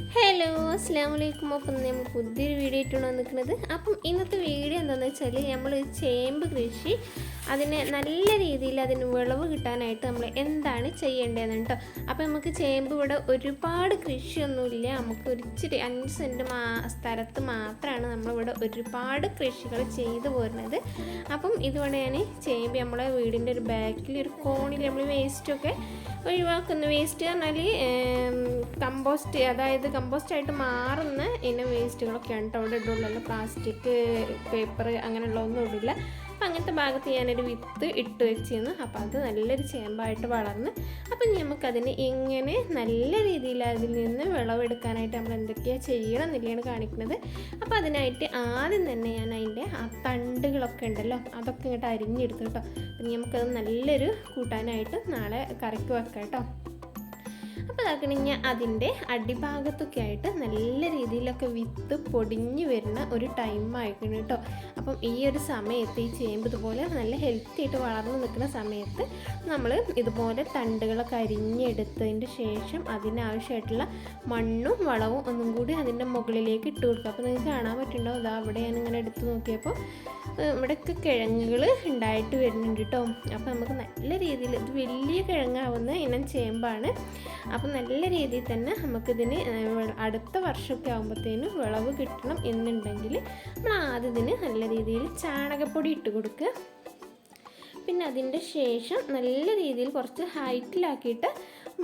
Hello അസ്സാം വലൈക്കും അപ്പം നമ്മൾ പുതിയൊരു വീഡിയോ ഇട്ടാണ് നിൽക്കുന്നത് അപ്പം ഇന്നത്തെ വീഡിയോ എന്താണെന്ന് വെച്ചാൽ നമ്മൾ ചേമ്പ് കൃഷി അതിന് നല്ല രീതിയിൽ അതിന് വിളവ് കിട്ടാനായിട്ട് നമ്മൾ എന്താണ് ചെയ്യേണ്ടതെന്ന് കേട്ടോ. അപ്പം നമുക്ക് ചേമ്പ് ഇവിടെ ഒരുപാട് കൃഷിയൊന്നുമില്ല. നമുക്ക് ഒരിച്ചിരി അഞ്ച് സെന്റ് മാ സ്ഥലത്ത് മാത്രമാണ് നമ്മളിവിടെ ഒരുപാട് കൃഷികൾ ചെയ്തു പോരുന്നത്. അപ്പം ഇതുകൊണ്ട് ഞാൻ ചേമ്പ് നമ്മളെ വീടിന്റെ ഒരു ബാക്കിൽ ഒരു കോണിൽ നമ്മൾ വേസ്റ്റൊക്കെ ഒഴിവാക്കുന്നു. വേസ്റ്റ് പറഞ്ഞാൽ കമ്പോസ്റ്റ് അതായത് കമ്പോസ്റ്റ് ആയിട്ട് മാറുന്ന ഇനം വേസ്റ്റുകളൊക്കെയാണ് കേട്ടോ. അവിടെ പ്ലാസ്റ്റിക് പേപ്പർ അങ്ങനെയുള്ള ഒന്നും ഇടില്ല. അപ്പം അങ്ങനത്തെ ഭാഗത്ത് ഞാനൊരു വിത്ത് ഇട്ട് വെച്ചിരുന്നു. അപ്പോൾ അത് നല്ലൊരു ചേമ്പായിട്ട് വളർന്ന് അപ്പം നമുക്കതിന് എങ്ങനെ നല്ല രീതിയിൽ അതിൽ നിന്ന് വിളവെടുക്കാനായിട്ട് നമ്മൾ എന്തൊക്കെയാണ് ചെയ്യണം എന്നില്ലാണ് കാണിക്കുന്നത്. അപ്പോൾ അതിനായിട്ട് ആദ്യം തന്നെ ഞാൻ അതിന്റെ ആ തണ്ടുകളൊക്കെ ഉണ്ടല്ലോ അതൊക്കെ ഇങ്ങോട്ട് അരിഞ്ഞെടുത്തു കേട്ടോ. അപ്പം നമുക്കത് നല്ലൊരു കൂട്ടാനായിട്ട് നാളെ കറിക്ക് വെക്കാം കേട്ടോ. അപ്പോൾ ഇതാക്കണെങ്കിൽ അതിന്റെ അടിഭാഗത്തൊക്കെ ആയിട്ട് നല്ല രീതിയിലൊക്കെ വിത്ത് പൊടിഞ്ഞു വരുന്ന ഒരു ടൈം ആയിരിക്കണം കേട്ടോ. അപ്പം ഈ ഒരു സമയത്ത് ഈ ചേമ്പ് ഇതുപോലെ നല്ല ഹെൽത്തി ആയിട്ട് വളർന്നു നിൽക്കുന്ന സമയത്ത് നമ്മൾ ഇതുപോലെ തണ്ടുകളൊക്കെ അരിഞ്ഞെടുത്തതിന്റെ ശേഷം അതിനാവശ്യമായിട്ടുള്ള മണ്ണും വളവും ഒന്നും കൂടി അതിന്റെ മുകളിലേക്ക് ഇട്ട് കൊടുക്കുക. അപ്പോൾ നിങ്ങൾക്ക് കാണാൻ പറ്റുന്നുണ്ടോ? അതാ അവിടെ ഞാൻ ഇങ്ങനെ എടുത്ത് നോക്കിയപ്പോൾ ഇവിടെയൊക്കെ കിഴങ്ങുകൾ ഉണ്ടായിട്ട് വരുന്നുണ്ട് കേട്ടോ. അപ്പോൾ നമുക്ക് നല്ല രീതിയിൽ ഇത് വലിയ കിഴങ്ങാവുന്ന ഇനം ചേമ്പാണ്. അപ്പം നല്ല രീതിയിൽ തന്നെ നമുക്കിതിന് അടുത്ത വർഷമൊക്കെ ആകുമ്പോഴത്തേനും വിളവ് കിട്ടണം എന്നുണ്ടെങ്കിൽ നമ്മൾ ആദ്യം ഇതിന് നല്ല രീതിയിൽ ചാണകപ്പൊടി ഇട്ട് കൊടുക്കുക. പിന്നെ അതിന്റെ ശേഷം നല്ല രീതിയിൽ കുറച്ച് ഹൈറ്റിലാക്കിയിട്ട്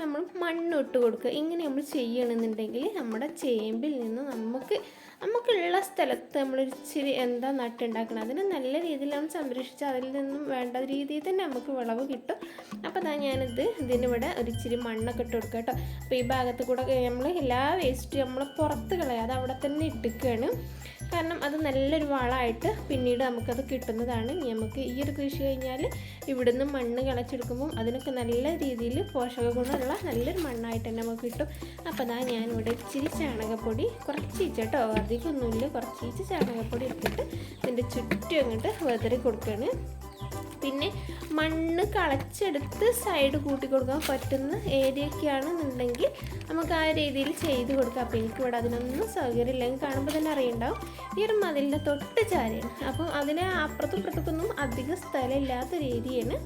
നമ്മൾ മണ്ണ് ഇട്ട് കൊടുക്കുക. ഇങ്ങനെ നമ്മൾ ചെയ്യണമെന്നുണ്ടെങ്കിൽ നമ്മുടെ ചേമ്പിൽ നിന്ന് നമുക്ക് നമുക്കുള്ള സ്ഥലത്ത് നമ്മൾ ഇച്ചിരി എന്താ നട്ടുണ്ടാക്കണം അതിനെ നല്ല രീതിയിൽ നമ്മൾ സംരക്ഷിച്ച് അതിൽ നിന്നും വേണ്ട രീതിയിൽ തന്നെ നമുക്ക് വിളവ് കിട്ടും. അപ്പോൾ അതാ ഞാനിത് ഇതിനിവിടെ ഒരു ഇച്ചിരി മണ്ണൊക്കെ ഇട്ട് കൊടുക്കുക കേട്ടോ. അപ്പോൾ ഈ ഭാഗത്ത് കൂടെ നമ്മൾ എല്ലാ വേസ്റ്റും നമ്മൾ പുറത്ത് കളയാതെ അവിടെ തന്നെ ഇട്ടിക്കുകയാണ് കാരണം അത് നല്ലൊരു വളമായിട്ട് പിന്നീട് നമുക്കത് കിട്ടുന്നതാണ്. നമുക്ക് ഈ ഒരു കൃഷി കഴിഞ്ഞാൽ ഇവിടുന്ന് മണ്ണ് കളച്ചെടുക്കുമ്പോൾ അതിനൊക്കെ നല്ല രീതിയിൽ പോഷക ഗുണമുള്ള നല്ലൊരു മണ്ണായിട്ട് തന്നെ നമുക്ക് കിട്ടും. അപ്പോൾ അതാ ഞാനിവിടെ ഇച്ചിരി ചാണകപ്പൊടി കുറച്ച് കേട്ടോ അധികമൊന്നുമില്ല കുറച്ച് ചാണകപ്പൊടി എടുത്തിട്ട് ഇതിന്റെ ചുറ്റും അങ്ങോട്ട് വെതറി കൊടുക്കുകയാണ്. പിന്നെ മണ്ണ് കളച്ചെടുത്ത് സൈഡ് കൂട്ടി കൊടുക്കാൻ പറ്റുന്ന ഏരിയയൊക്കെയാണെന്നുണ്ടെങ്കിൽ നമുക്ക് ആ രീതിയിൽ ചെയ്ത് കൊടുക്കാം. അപ്പോൾ എനിക്കിവിടെ അതിനൊന്നും സൗകര്യം ഇല്ലെങ്കിൽ കാണുമ്പോൾ തന്നെ അറിയണ്ടാവും. ഈ ഒരു മതിലിന്റെ തൊട്ട് ചാരിയാണ്. അപ്പം അതിന് അപ്പുറത്തും ഇപ്പുറത്തൊന്നും അധികം സ്ഥലമില്ലാത്ത രീതിയാണ്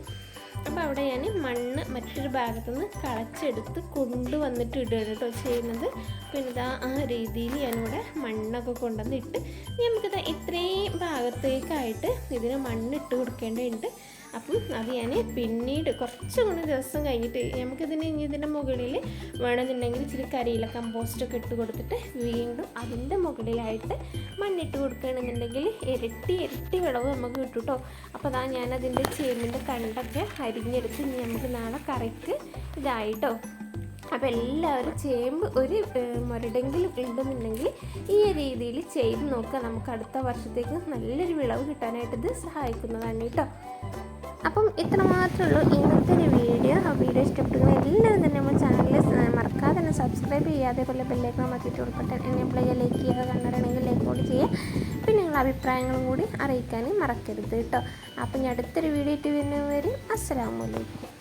അപ്പോൾ അവിടെ ഞാൻ മണ്ണ് മറ്റൊരു ഭാഗത്തുനിന്ന് കളച്ചെടുത്ത് കൊണ്ടുവന്നിട്ട് ഇടുകയാണ് കേട്ടോ ചെയ്യുന്നത്. പിന്നെ ഇതാ ആ രീതിയിൽ ഞാനിവിടെ മണ്ണൊക്കെ കൊണ്ടുവന്ന് ഇട്ട് ഇത്രയും ഭാഗത്തേക്കായിട്ട് ഇതിന് മണ്ണിട്ട് കൊടുക്കേണ്ടതുണ്ട്. അപ്പം അത് ഞാൻ പിന്നീട് കുറച്ചും കൂടി ദിവസം കഴിഞ്ഞിട്ട് നമുക്കിതിന് ഇനി ഇതിന്റെ മുകളിൽ വേണമെന്നുണ്ടെങ്കിൽ ഇച്ചിരി കരിയില കമ്പോസ്റ്റൊക്കെ ഇട്ട് കൊടുത്തിട്ട് വീണ്ടും അതിന്റെ മുകളിലായിട്ട് മണ്ണിട്ട് കൊടുക്കുകയാണെന്നുണ്ടെങ്കിൽ ഇരട്ടി ഇരട്ടി വിളവ് നമുക്ക് കിട്ടും കേട്ടോ. അപ്പോൾ അതാ ഞാനതിന്റെ ചേമ്പിന്റെ കണ്ടൊക്കെ അരിഞ്ഞെടുത്ത് ഇനി നമുക്ക് നാളെ കറിക്ക് ഇതായിട്ടോ അപ്പോൾ എല്ലാവരും ചേമ്പ് ഒരു മുരടെങ്കിലും ഉണ്ടെന്നുണ്ടെങ്കിൽ ഈ രീതിയിൽ ചെയ്ത് നോക്കുക നമുക്ക് അടുത്ത വർഷത്തേക്ക് നല്ലൊരു വിളവ് കിട്ടാനായിട്ട് ഇത് സഹായിക്കുന്നതാണ് കേട്ടോ. അപ്പം ഇത്ര മാത്രമേ ഉള്ളൂ ഇന്നത്തെ ഒരു വീഡിയോ. ആ വീഡിയോ ഇഷ്ടപ്പെടുന്ന എല്ലാവരും തന്നെ നമ്മുടെ ചാനൽ മറക്കാതെ തന്നെ സബ്സ്ക്രൈബ് ചെയ്യുക. അതേപോലെ ബെല്ലേക്കാൻ മാറ്റിയിട്ട് ഉൾപ്പെട്ട എന്നെ ലൈക്ക് ചെയ്യുക കണ്ടിട്ടുണ്ടെങ്കിൽ ലൈക്ക് കൂടി ചെയ്യുക. പിന്നെ നിങ്ങളുടെ അഭിപ്രായങ്ങളും കൂടി അറിയിക്കാനും മറക്കരുത് കേട്ടോ. അപ്പം ഞാൻ അടുത്തൊരു വീഡിയോ ഇട്ട് വരുന്നവരും അസ്സലാമലൈക്കും